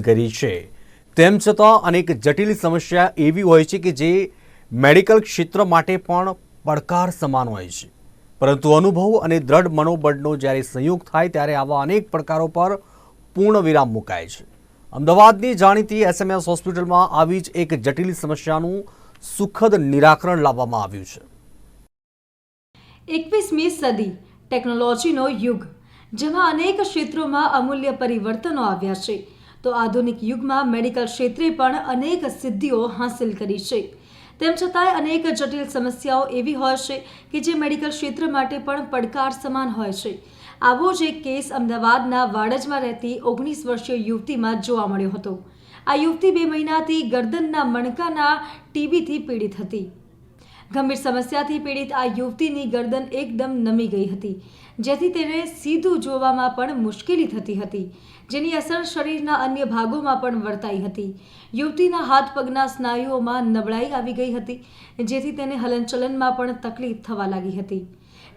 કરી છે. તેમ છતાં અનેક જટિલ સમસ્યા એવી હોય છે કે જે મેડિકલ ક્ષેત્ર માટે પણ પડકાર સમાન હોય છે. પરંતુ અનુભવ અને દ્રઢ મનોબળનો જ્યારે સંયોગ થાય ત્યારે આવા અનેક પડકારો પર પૂર્ણ વિરામ મુકાય છે. અમદાવાદની જાણીતી એસએમએસ હોસ્પિટલમાં આવી જ એક જટિલ સમસ્યાનું સુખદ નિરાકરણ લાવવામાં આવ્યું છે. એકવીસમી સદી, ટેકનોલોજીનો યુગ, જેમાં અનેક ક્ષેત્રોમાં અમૂલ્ય પરિવર્તનો આવ્યા છે. તો આધુનિક યુગમાં મેડિકલ ક્ષેત્રે પણ અનેક સિદ્ધિઓ હાંસિલ કરી છે. તેમ છતાંય અનેક જટિલ સમસ્યાઓ એવી હોય છે કે જે મેડિકલ ક્ષેત્ર માટે પણ પડકાર સમાન હોય છે. આવો જ એક કેસ અમદાવાદના વાડજમાં રહેતી ઓગણીસ વર્ષીય યુવતીમાં જોવા મળ્યો હતો. આ યુવતી બે મહિનાથી ગરદનના મણકાના ટીબીથી પીડિત હતી. ગંભીર સમસ્યાથી પીડિત આ યુવતીની ગરદન એકદમ નમી ગઈ હતી, જેથી તેને સીધું જોવામાં પણ મુશ્કેલી થતી હતી, જેની અસર શરીરના અન્ય ભાગોમાં પણ વર્તાઈ હતી. યુવતીના હાથ પગના સ્નાયુઓમાં નબળાઈ આવી ગઈ હતી, જેથી તેને હલનચલનમાં પણ તકલીફ થવા લાગી હતી.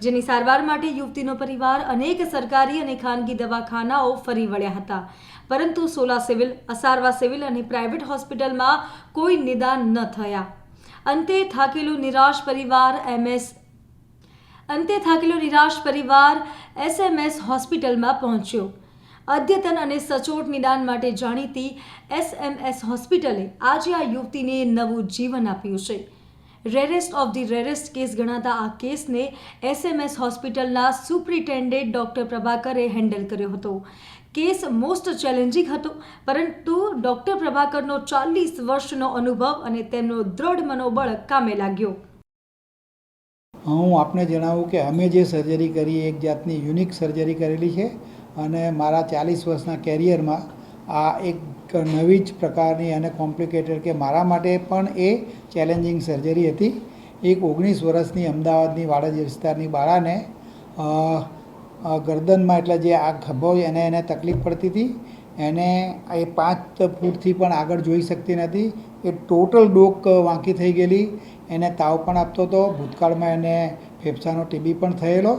જેની સારવાર માટે યુવતીનો પરિવાર અનેક સરકારી અને ખાનગી દવાખાનાઓ ફરી વળ્યા હતા, પરંતુ સોલા સિવિલ, અસારવા સિવિલ અને પ્રાઇવેટ હોસ્પિટલમાં કોઈ નિદાન ન થયા. અંતે થાકેલું નિરાશ પરિવાર એમએસ અંતે થાકેલો નિરાશ પરિવાર એસએમએસ હોસ્પિટલમાં પહોંચ્યો. અદ્યતન અને સચોટ નિદાન માટે જાણીતી એસએમએસ હોસ્પિટલે આજે આ યુવતીને નવું જીવન આપ્યું છે. Rarest of the rarest case ગણાતા આ કેસને એસએમએસ હોસ્પિટલના સુપ્રિન્ટેન્ડન્ટ ડૉક્ટર પ્રભાકરે હેન્ડલ કર્યો હતો. કેસ મોસ્ટ ચેલેન્જિંગ હતો. પરંતુ ડૉક્ટર પ્રભાકરનો ચાલીસ વર્ષનો અનુભવ અને તેમનો દ્રઢ મનોબળ કામે લાગ્યો. હું આપને જણાવું કે અમે જે સર્જરી કરી, એક જાતની યુનિક સર્જરી કરેલી છે અને મારા ચાલીસ વર્ષના કેરિયરમાં આ એક નવી જ પ્રકારની અને કોમ્પ્લિકેટેડ કે મારા માટે પણ એ ચેલેન્જિંગ સર્જરી હતી. એક ઓગણીસ વર્ષની અમદાવાદની વાડજ વિસ્તારની બાળાને ગરદનમાં એટલે જે આ ખભો એને એને તકલીફ પડતી હતી. એને એ પાંચ ફૂટથી પણ આગળ જોઈ શકતી નથી. એ ટોટલ ડોક વાંકી થઈ ગયેલી. એને તાવ પણ આપતો હતો. ભૂતકાળમાં એને ફેફસાનો ટીબી પણ થયેલો.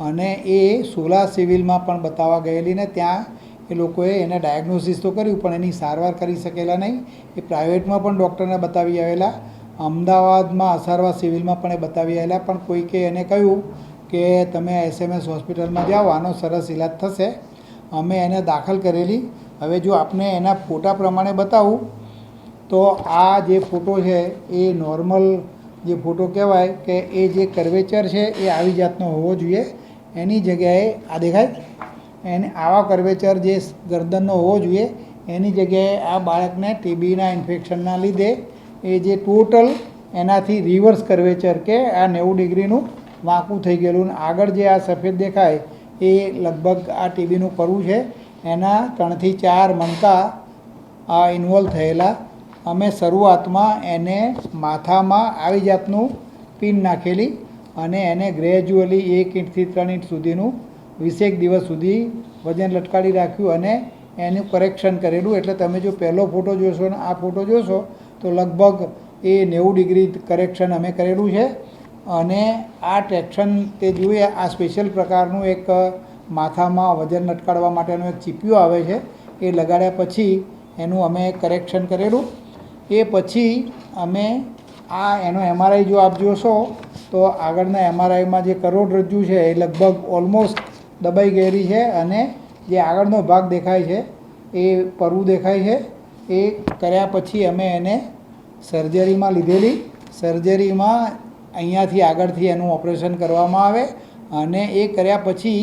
અને એ સોલા સિવિલમાં પણ બતાવવા ગયેલી ને ત્યાં એ લોકોએ એને ડાયગ્નોસિસ તો કર્યું, પણ એની સારવાર કરી શકેલા નહીં. એ પ્રાઇવેટમાં પણ ડૉક્ટરને બતાવી આવેલા. અમદાવાદમાં અસારવા સિવિલમાં પણ એ બતાવી આવેલા. પણ કોઈકે એને કહ્યું કે તમે એસએમએસ હોસ્પિટલમાં જાઓ, આનો સરસ ઇલાજ થશે. અમે એને દાખલ કરેલી. હવે જો આપને એના ફોટા પ્રમાણે બતાવું, તો આ જે ફોટો છે, એ નોર્મલ જે ફોટો કહેવાય કે એ જે કર્વેચર છે, એ આવી જાતનો હોવો જોઈએ. એની જગ્યાએ, આ દેખાય? એને આવા કર્વેચર જે ગરદનનો હોવો જોઈએ. એની જગ્યાએ આ બાળકને ટીબીના ઇન્ફેક્શનના લીધે એ જે ટોટલ એનાથી રિવર્સ કર્વેચર કે આ નેવું ડિગ્રીનું વાંકું થઈ ગયેલું અને આગળ જે આ સફેદ દેખાય એ લગભગ આ ટીબીનું પરવું છે. એના ત્રણથી ચાર મણકા આ ઇન્વોલ્વ થયેલા. અમે શરૂઆતમાં એને માથામાં આવી જાતનું પિન નાખેલી અને એને ગ્રેજ્યુઅલી એક ઇંચથી ત્રણ ઇંચ સુધીનું વીસેક દિવસ સુધી વજન લટકાડી રાખ્યું અને એનું કરેક્શન કરેલું. એટલે તમે જો પહેલો ફોટો જોશો ને આ ફોટો જોશો તો લગભગ એ નેવું ડિગ્રી કરેક્શન અમે કરેલું છે. અને આ ટ્રેક્શન તે જોઈએ આ સ્પેશિયલ પ્રકારનું એક માથામાં વજન લટકાડવા માટેનું એક ચીપિયું આવે છે. એ લગાડ્યા પછી એનું અમે કરેક્શન કરેલું. એ પછી અમે આ, એનો એમઆરઆઈ જો આપ જોશો, તો આગળના એમઆરઆઈમાં જે કરોડરજ્જુ છે એ લગભગ ઓલમોસ્ટ દબાઈ ગયેલી છે અને જે આગળનો ભાગ દેખાય છે એ પરવું દેખાય છે. એ કર્યા પછી અમે એને સર્જરીમાં લીધેલી. સર્જરીમાં અહીંયાથી આગળથી એનું ઓપરેશન કરવામાં આવે અને એ કર્યા પછી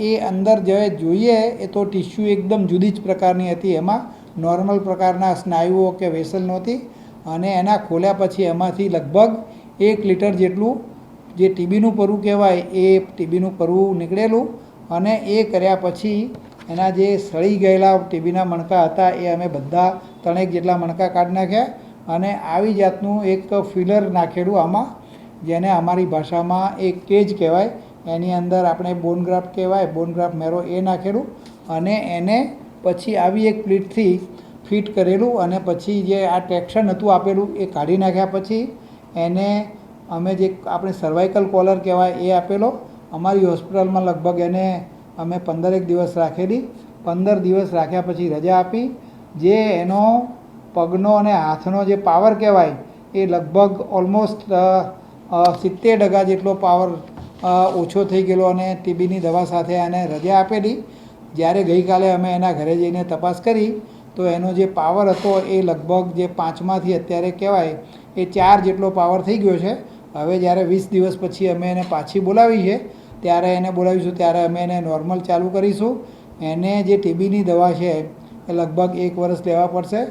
એ અંદર જે જોઈએ એ તો ટિશ્યુ એકદમ જુદી જ પ્રકારની હતી. એમાં નોર્મલ પ્રકારના સ્નાયુઓ કે વેસલ નહોતી અને એના ખોલ્યા પછી એમાંથી લગભગ એક લીટર જેટલું જે ટીબીનું પરવું કહેવાય એ ટીબીનું પરવું નીકળેલું અને એ કર્યા પછી એના જે સળી ગયેલા ટીબીના મણકા હતા એ અમે બધા ત્રણેક જેટલા મણકા કાઢી નાખ્યા અને આવી જાતનું એક ફિલર નાખેલું આમાં જેને અમારી ભાષામાં એક કેજ કહેવાય. એની અંદર આપણે બોનગ્રાફ કહેવાય બોનગ્રાફ મેરો એ નાખેલું અને એને પછી આવી એક પ્લીટથી ફિટ કરેલું અને પછી જે આ ટેક્શન હતું આપેલું એ કાઢી નાખ્યા પછી એને અમે જે આપણે સર્વાઇકલ કોલર કહેવાય એ આપેલો. અમારી હોસ્પિટલમાં લગભગ એને અમે પંદરેક દિવસ રાખેલી. પંદર દિવસ રાખ્યા પછી રજા આપી. જે એનો પગનો અને હાથનો જે પાવર કહેવાય એ લગભગ ઓલમોસ્ટ સિત્તેર ટકા જેટલો પાવર ઓછો થઈ ગયેલો અને ટીબીની દવા સાથે એને રજા આપેલી. જ્યારે ગઈકાલે અમે એના ઘરે જઈને તપાસ કરી, તો એનો જે પાવર હતો એ લગભગ જે પાંચમાંથી અત્યારે કહેવાય, એ ચાર જેટલો પાવર થઈ ગયો છે. હવે જ્યારે વીસ દિવસ પછી અમે એને પાછી બોલાવી છે, ત્યારે એને બોલાવીશું, ત્યારે અમે એને નોર્મલ ચાલુ કરીશું. એને જે ટીબીની દવા છે, એ લગભગ એક વર્ષ લેવા પડશે.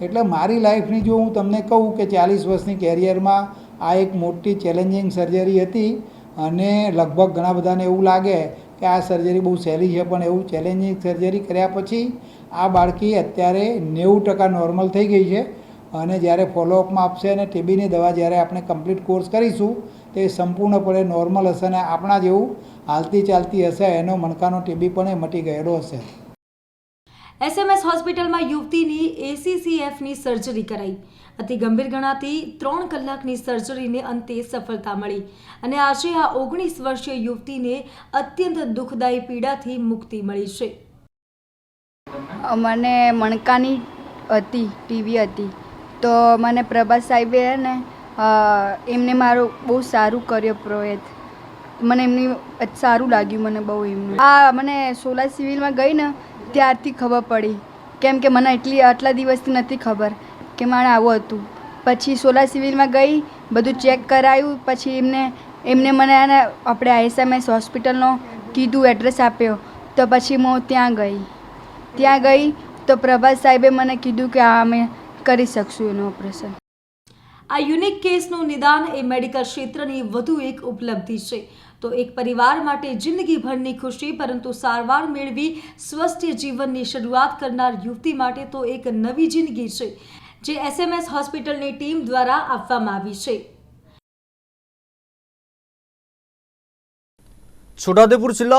એટલે મારી લાઈફની જો હું તમને કહું કે ચાલીસ વર્ષની કેરિયરમાં આ એક મોટી ચેલેન્જિંગ સર્જરી હતી અને લગભગ ઘણા બધાને એવું લાગે કે આ સર્જરી બહુ સહેલી છે, પણ એવું ચેલેન્જિંગ સર્જરી કર્યા પછી આ બાળકી અત્યારે નેવું ટકા નોર્મલ થઈ ગઈ છે અને જ્યારે ફોલોઅપમાં આપશે અને ટીબીની દવા જ્યારે આપણે કમ્પ્લીટ કોર્સ કરીશું, તે સંપૂર્ણપણે નોર્મલ હશે અને આપણા જેવું હાલતી ચાલતી હશે, એનો મણકાનો ટીબી પણ એ મટી ગયેલો હશે. એસએમએસ હોસ્પિટલમાં યુવતીની એસીસીએફની સર્જરી કરાઈ. અતિ ગંભીર ગણાતી ત્રણ કલાકની સર્જરીને અંતે સફળતા મળી. અને આજે આ ઓગણીસ વર્ષીય યુવતીને અત્યંત દુઃખદાયી પીડાથી મુક્તિ મળી છે. મને મણકાની હતી, ટીવી હતી. તો મને પ્રભાસ સાહેબે ને એમને મારું બહુ સારું કર્યો પ્રોયત મને એમની સારું લાગ્યું મને બહુ એમનું. આ મને સોલા સિવિલમાં ગઈ ને, ત્યારથી ખબર પડી. કેમ કે મને એટલી, આટલા દિવસથી નથી ખબર. કે મારે આવું હતું. પછી સોલા સિવિલમાં ગઈ, બધું ચેક કરાયું, પછી એમને એમને મને એને આપણે આઈએસએમએસ હોસ્પિટલનો કીધું, એડ્રેસ આપ્યો. તો પછી હું ત્યાં ગઈ. ત્યાં ગઈ તો પ્રભાસ સાહેબે મને કીધું કે આ અમે કરી શકશું એનું ઓપરેશન. આ યુનિક કેસનું નિદાન એ મેડિકલ ક્ષેત્રની વધુ એક ઉપલબ્ધિ છે. તો એક પરિવાર માટે જિંદગીભરની ખુશી, પરંતુ સારવાર મેળવી સ્વસ્થ જીવનની શરૂઆત કરનાર યુવતી માટે તો એક નવી જિંદગી છે. જે એસએમએસ હોસ્પિટલની ટીમ દ્વારા આપવામાં આવી છે. છોટાઉદેપુર જિલ્લા